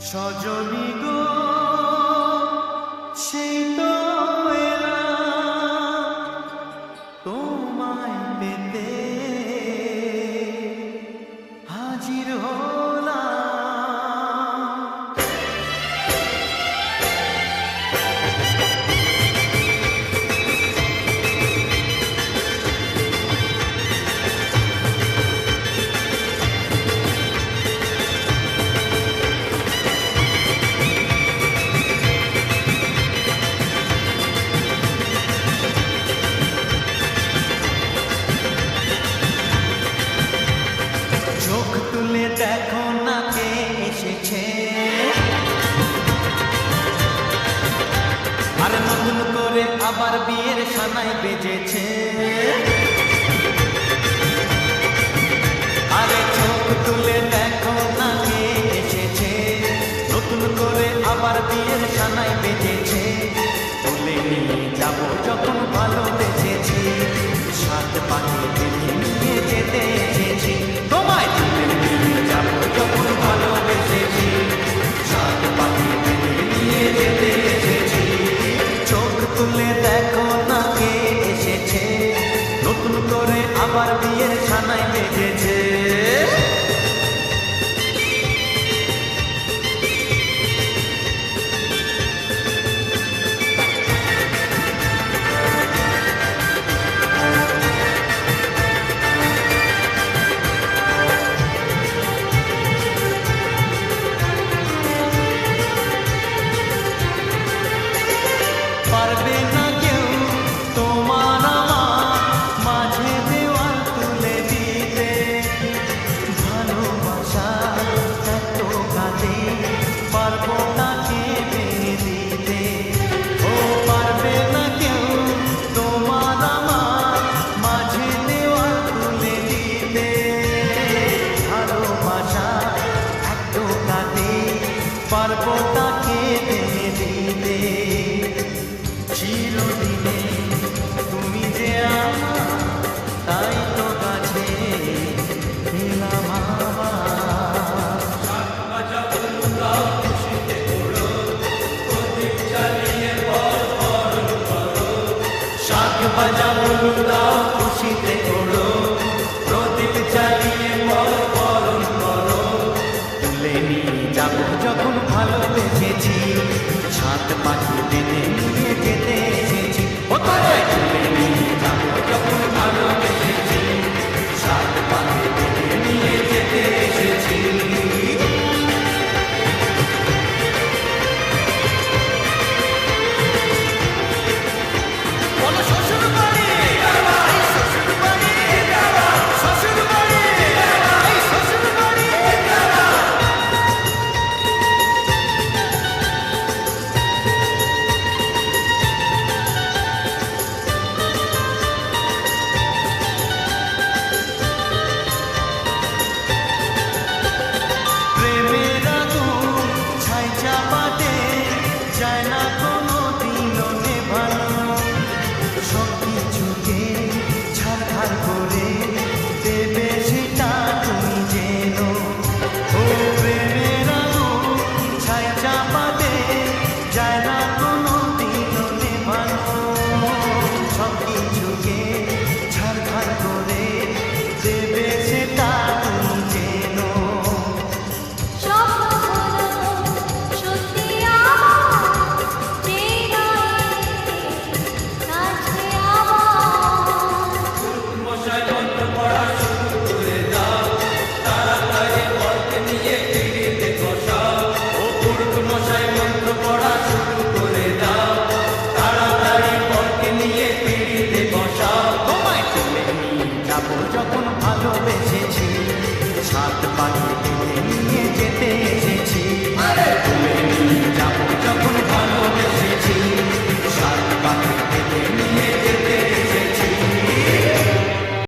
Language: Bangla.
সজনী গো সেই তো তোমায় পেতে হাজির হয়। আরে চোখ তুলে দেখো না আবার বিয়ের সানায় বেজেছে তুলে নিয়ে যাব যখন ভালো পারব তাকে ভেঙে দিতে চিরদিনে তুমি যে আমার তাই তো কাছে এলাম শাক বাজাবো দেখেছি। সাত পাখি টেনে নিয়ে যেতে